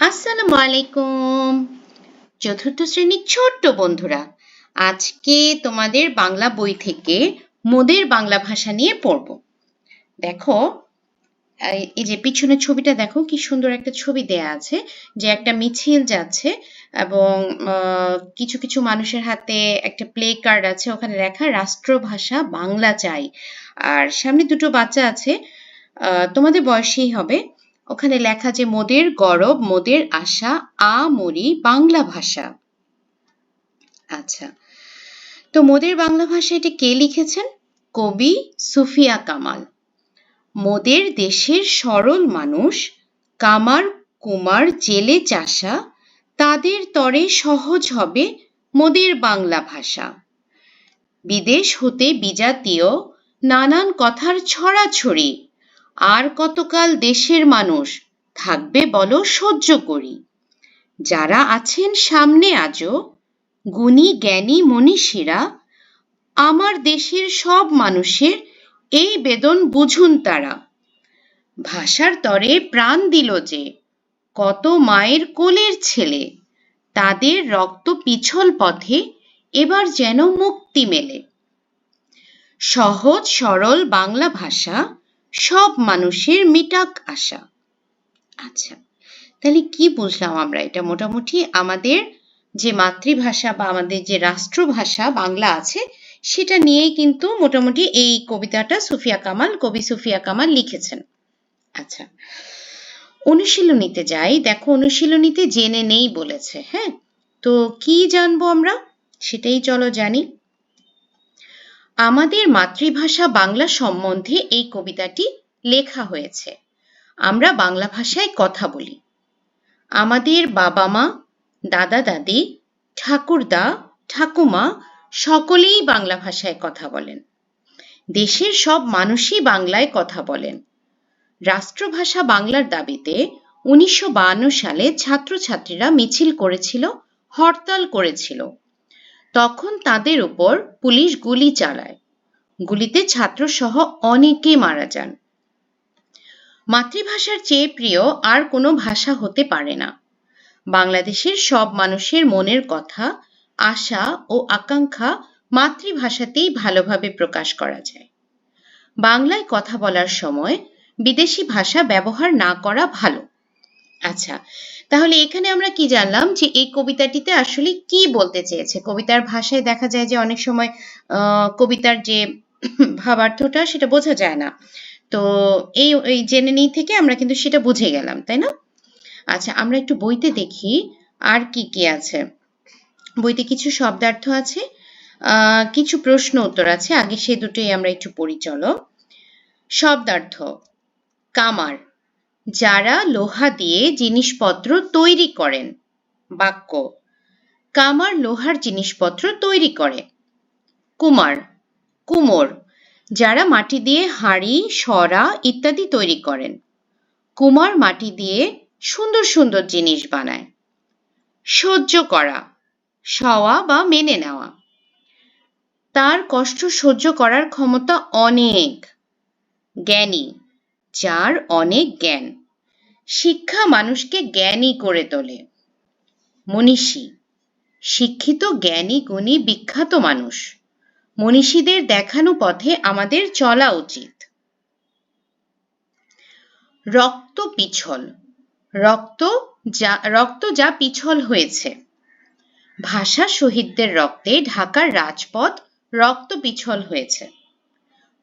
আসসালামু আলাইকুম। চতুর্থ শ্রেণির ছোট্ট বন্ধুরা, আজকে তোমাদের বাংলা বই থেকে মোদের বাংলা ভাষা নিয়ে পড়ব। দেখো, এই যে পিছনের ছবিটা দেখো, কি সুন্দর একটা ছবি দেয়া আছে, যে একটা মিছিল যাচ্ছে এবং কিছু কিছু মানুষের হাতে একটা প্লে কার্ড আছে, ওখানে লেখা রাষ্ট্রভাষা বাংলা চাই। আর সামনে দুটো বাচ্চা আছে তোমাদের বয়সেই হবে। ওখানে লেখা যে মোদের গরব, মোদের আশা, আ মরি বাংলা ভাষা। আচ্ছা তো মোদের বাংলা ভাষা এটা কে লিখেছেন? কবি সুফিয়া কামাল। মোদের দেশের সরল মানুষ, কামার কুমার জেলে চাষা, তাদের তরে সহজ হবে মোদের বাংলা ভাষা। বিদেশ হতে বিজাতীয়, নানান কথার ছড়াছড়ি আর কতকাল দেশের মানুষ থাকবে বলো সহ্য করি। যারা আছেন সামনে আজও, গুণী, জ্ঞানী, মনীষীরা, আমার দেশের সব মানুষের এই বেদন বুঝুন তারা। ভাষার তরে প্রাণ দিল যে, কত মায়ের কোলের ছেলে, তাদের রক্ত পিছল পথে এবার যেন মুক্তি মেলে। সহজ, সরল বাংলা ভাষা সব মানুষের মিটাক আশা। আচ্ছা তাহলে কি বুঝলাম আমরা এটা? মোটামুটি আমাদের যে মাতৃভাষা বা আমাদের যে রাষ্ট্রভাষা বাংলা আছে, সেটা নিয়ে কিন্তু মোটামুটি এই কবিতাটা সুফিয়া কামাল, কবি সুফিয়া কামাল লিখেছেন। আচ্ছা অনুশীলনীতে যাই। দেখো, অনুশীলনীতে জেনে নেই বলেছে হ্যাঁ? তো কি জানব আমরা? সেটাই চলো জানি। আমাদের মাতৃভাষা বাংলা সম্বন্ধে এই কবিতাটি লেখা হয়েছে। আমরা বাংলা ভাষায় কথা বলি। আমাদের বাবা মা দাদা দাদি ঠাকুরদা, ঠাকুমা সকলেই বাংলা ভাষায় কথা বলেন। দেশের সব মানুষই বাংলায় কথা বলেন। রাষ্ট্রভাষা বাংলার দাবিতে উনিশশো সালে ছাত্রছাত্রীরা মিছিল করেছিল, হরতাল করেছিল। তখন তাদের উপর পুলিশ গুলি চালায়। গুলিতে ছাত্রসহ অনেকে মারা যান। মাতৃভাষার চেয়ে প্রিয় আর কোনো ভাষা হতে পারে না। বাংলাদেশের সব মানুষের মনের কথা, আশা ও আকাঙ্ক্ষা মাতৃভাষাতেই ভালোভাবে প্রকাশ করা যায়। বাংলায় কথা বলার সময় বিদেশি ভাষা ব্যবহার না করা ভালো। আচ্ছা তাহলে এখানে আমরা কি জানলাম? যে এই কবিতাটিতে আসলে কি বলতে চেয়েছে? কবিতার ভাষায় দেখা যায় যে অনেক সময় কবিতার যে ভাবার্থটা সেটা বোঝা যায় না। তো এই এই জেনে নিই থেকে আমরা কিন্তু সেটা বুঝে গেলাম, তাই না? আচ্ছা আমরা একটু বইতে দেখি আর কি কি আছে। বইতে কিছু শব্দার্থ আছে কিছু প্রশ্ন উত্তর আছে। আগে সে দুটোই আমরা একটু পড়ি, চলো। শব্দার্থ, কামার। যারা লোহা দিয়ে জিনিসপত্র তৈরি করেন। বাক্য, কামার লোহার জিনিসপত্র তৈরি করে। কুমার, কুমোর, যারা মাটি দিয়ে হাঁড়ি, সরা ইত্যাদি তৈরি করেন। কুমার মাটি দিয়ে সুন্দর সুন্দর জিনিস বানায়। সহ্য করা সওয়া বা মেনে নেওয়া। তার কষ্ট সহ্য করার ক্ষমতা অনেক। জ্ঞানী, যার অনেক জ্ঞান। শিক্ষা মানুষকে জ্ঞানী করে তোলে। মনীষী, শিক্ষিত, জ্ঞানী, গুণী, বিখ্যাত মানুষ। মনীষীদের দেখানো পথে আমাদের চলা উচিত। রক্ত পিছল, রক্ত যা রক্ত যা পিছল হয়েছে। ভাষা শহীদদের রক্তে ঢাকার রাজপথ রক্ত পিছল হয়েছে।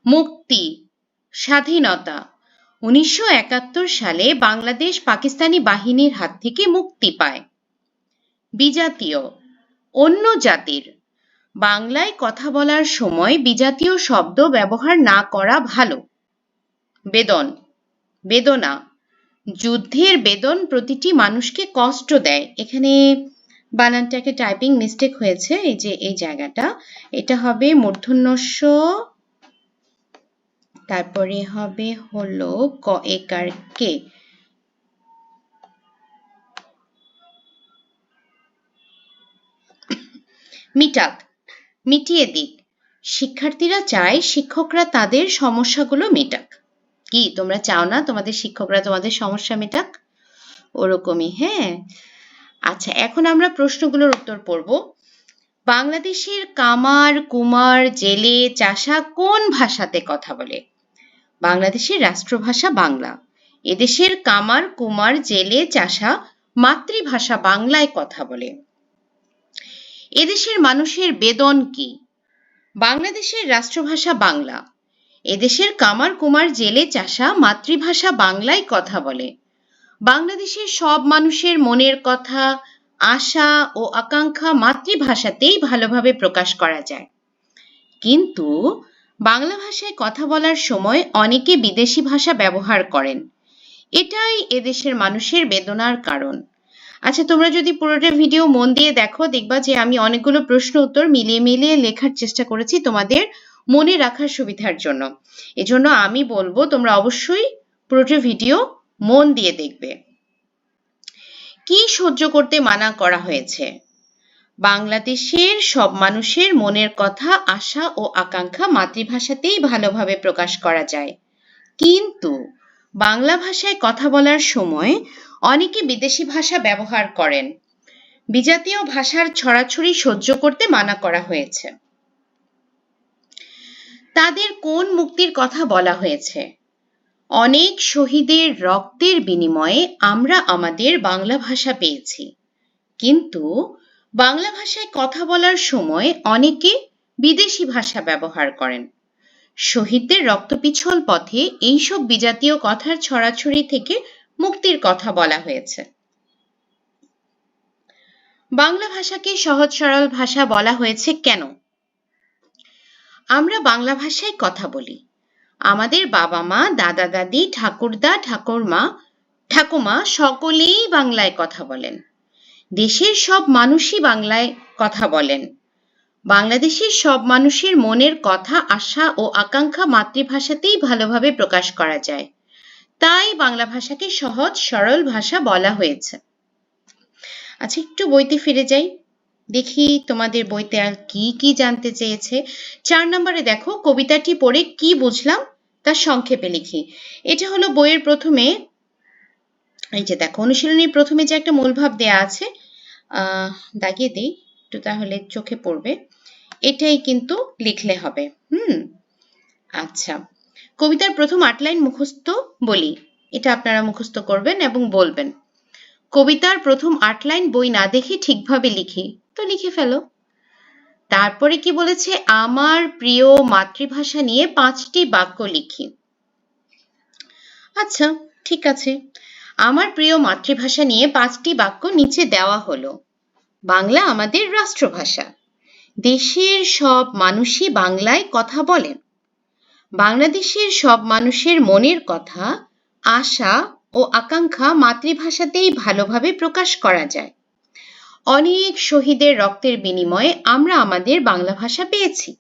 মুক্তি, স্বাধীনতা উনিশশো একাত্তর সালে বাংলাদেশ পাকিস্তানি বাহিনীর হাত থেকে মুক্তি পায়। বিজাতীয়, অন্য জাতির। বাংলায় কথা বলার সময় বিজাতীয় শব্দ ব্যবহার না করা ভালো। বেদন, বেদনা। যুদ্ধের বেদন প্রতিটি মানুষকে কষ্ট দেয়। এখানে বানানটাকে টাইপিং মিস্টেক হয়েছে। এই যে, এই জায়গাটা, এটা হবে মূর্ধন্যস্য তারপরে হবে হলো ক একার কে। মিটাক মিটিয়ে দিক। শিক্ষার্থীরা চায় শিক্ষকরা তাদের সমস্যাগুলো মেটাক। কি, তোমরা চাও না তোমাদের শিক্ষকরা তোমাদের সমস্যা মেটাক? ওরকমই হ্যাঁ। আচ্ছা এখন আমরা প্রশ্নগুলোর উত্তর পড়ব। বাংলাদেশের কামার, কুমার, জেলে, চাষা কোন ভাষাতে কথা বলে? বাংলাদেশের রাষ্ট্রভাষা বাংলা। এদেশের কামার, কুমার, জেলে, চাষা, মাতৃভাষা বাংলায় কথা বলে। এদেশের মানুষের বেদন কি? বাংলাদেশের রাষ্ট্রভাষা বাংলা। এদেশের কামার, কুমার, জেলে, চাষা, মাতৃভাষা বাংলায় কথা বলে। বাংলাদেশের সব মানুষের মনের কথা, আশা ও আকাঙ্ক্ষা মাতৃভাষাতেই ভালোভাবে প্রকাশ করা যায়। কিন্তু বাংলা ভাষায় কথা বলার সময় অনেকে বিদেশি ভাষা ব্যবহার করেন। এটাই এদেশের মানুষের বেদনার কারণ। আচ্ছা তোমরা যদি পুরোটা ভিডিও মন দিয়ে দেখো, দেখবা যে আমি অনেকগুলো প্রশ্ন উত্তর মিলিয়ে মিলিয়ে লেখার চেষ্টা করেছি তোমাদের মনে রাখার সুবিধার জন্য। এজন্য আমি বলব, তোমরা অবশ্যই পুরোটা ভিডিও মন দিয়ে দেখবে। কি সহ্য করতে মানা করা হয়েছে? বাংলাদেশের সব মানুষের মনের কথা, আশা ও আকাঙ্ক্ষা মাতৃভাষাতেই ভালোভাবে প্রকাশ করা যায়। কিন্তু বাংলা ভাষায় কথা বলার সময় অনেকে বিদেশি ভাষা ব্যবহার করেন। বিজাতীয় ভাষার ছড়াছড়ি সহ্য করতে মানা করা হয়েছে। তাদের কোন মুক্তির কথা বলা হয়েছে? অনেক শহীদের রক্তের বিনিময়ে আমরা আমাদের বাংলা ভাষা পেয়েছি। কিন্তু বাংলা ভাষায় কথা বলার সময় অনেকে বিদেশি ভাষা ব্যবহার করেন। শহীদদের রক্তপিছল পথে এইসব বিজাতীয় কথার ছড়াছড়ি থেকে মুক্তির কথা বলা হয়েছে। বাংলা ভাষাকে সহজ সরল ভাষা বলা হয়েছে কেন? আমরা বাংলা ভাষায় কথা বলি। আমাদের বাবা মা, দাদা দাদি, ঠাকুরদা, ঠাকুরমা, ঠাকুমা সকলেই বাংলায় কথা বলেন। দেশের সব মানুষই বাংলায় কথা বলেন। বাংলাদেশের সব মানুষের মনের কথা, আশা ও আকাঙ্ক্ষা মাতৃভাষাতেই ভালোভাবে প্রকাশ করা যায়। তাই বাংলা ভাষাকে সহজ, সরল ভাষা বলা হয়েছে। আচ্ছা একটু বইতে ফিরে যাই। দেখি তোমাদের বইতে আর কি কি জানতে চেয়েছে। চার নম্বরে দেখো, কবিতাটি পড়ে কি বুঝলাম, তা সংক্ষেপে লিখি। এটা হলো বইয়ের প্রথমে এই যে দেখো, অনুশীলনীর প্রথমে যে একটা মূলভাব দেয়া আছে দাগিয়ে দিই, একটু তাহলে চোখে পড়বে, এটাই কিন্তু লিখলে হবে, হুম? আচ্ছা কবিতার প্রথম আট লাইন মুখস্থ বলি, এটা আপনারা মুখস্থ করবেন এবং বলবেন, কবিতার প্রথম আট লাইন বই না দেখে ঠিকভাবে লিখি, তো লিখে ফেলো, তারপরে কি বলেছে, আমার প্রিয় মাতৃভাষা নিয়ে পাঁচটি বাক্য লিখি আচ্ছা ঠিক আছে আমার প্রিয় মাতৃভাষা নিয়ে পাঁচটি বাক্য নিচে দেওয়া হলো। বাংলা আমাদের রাষ্ট্রভাষা। দেশের সব মানুষই বাংলায় কথা বলেন। বাংলাদেশের সব মানুষের মনের কথা, আশা ও আকাঙ্ক্ষা মাতৃভাষাতেই ভালোভাবে প্রকাশ করা যায়। অনেক শহীদের রক্তের বিনিময়ে আমরা আমাদের বাংলা ভাষা পেয়েছি।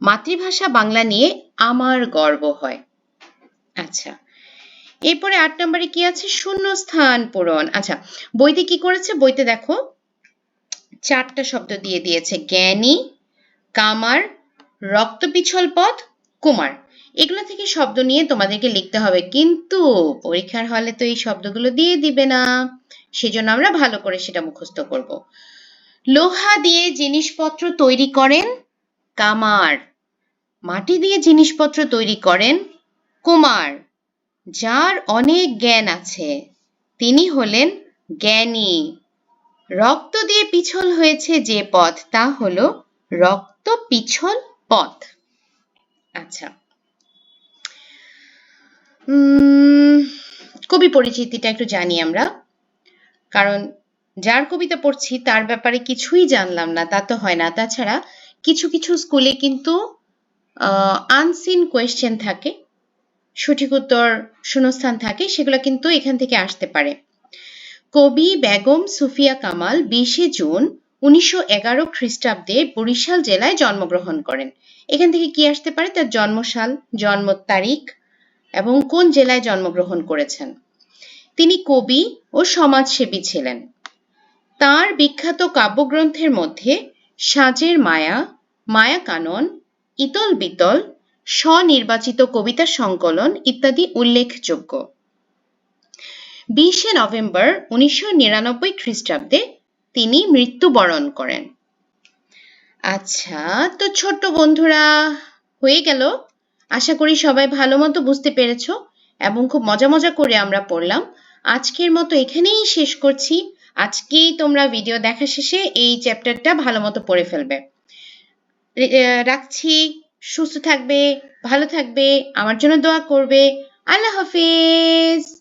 মাতৃভাষা বাংলা নিয়ে আমার গর্ব হয়। আচ্ছা এরপরে আট নম্বরে কি আছে? শূন্য স্থান পূরণ। আচ্ছা বইতে কি করেছে? বইতে দেখো, চারটা শব্দ দিয়ে দিয়েছে। জ্ঞানী, কামার, রক্তপিছল পথ, কুমার। এগুলো থেকে শব্দ নিয়ে তোমাদেরকে লিখতে হবে। কিন্তু পরীক্ষার হলে তো এই শব্দগুলো দিয়ে দিবে না। সেজন্য আমরা ভালো করে সেটা মুখস্থ করব। লোহা দিয়ে জিনিসপত্র তৈরি করেন কামার। মাটি দিয়ে জিনিসপত্র তৈরি করেন কুমার। যার অনেক জ্ঞান আছে, তিনি হলেন জ্ঞানী। রক্ত দিয়ে পিছল হয়েছে যে পথ, তা হলো রক্ত পিছল পথ। আচ্ছা। কবি পরিচিতিটা একটু জানি আমরা। কারণ যার কবিতা পড়ছি, তার ব্যাপারে কিছুই জানলাম না, তা তো হয় না। তাছাড়া কিছু কিছু স্কুলে কিন্তু আনসিন কোয়েশ্চেন থাকে। সঠিক উত্তর শূন্যস্থান থাকে, সেগুলো কিন্তু এখান থেকে আসতে পারে। কবি বেগম সুফিয়া কামাল বিশে জুন উনিশশো এগারো খ্রিস্টাব্দে বরিশাল জেলায় জন্মগ্রহণ করেন। এখান থেকে কি আসতে পারে? তার জন্মসাল, জন্ম তারিখ এবং কোন জেলায় জন্মগ্রহণ করেছেন? তিনি কবি ও সমাজসেবী ছিলেন। তার বিখ্যাত কাব্যগ্রন্থের মধ্যে সাজের মায়া মায়া কানন ইতল বিতল স্বনির্বাচিত কবিতা সংকলন ইত্যাদি উল্লেখযোগ্য। বিশে নভেম্বর উনিশশো নিরানব্বই খ্রিস্টাব্দে তিনি মৃত্যুবরণ করেন। আচ্ছা তো ছোট্ট বন্ধুরা, হয়ে গেল। আশা করি সবাই ভালো মতো বুঝতে পেরেছ এবং খুব মজা মজা করে আমরা পড়লাম। আজকের মতো এখানেই শেষ করছি। আজকেই তোমরা ভিডিও দেখা শেষে এই চ্যাপ্টারটা ভালো মতো পড়ে ফেলবে। রাখছি। সুস্থ থাকবে ভালো থাকবে আমার জন্য দোয়া করবে। আল্লাহ হাফিজ।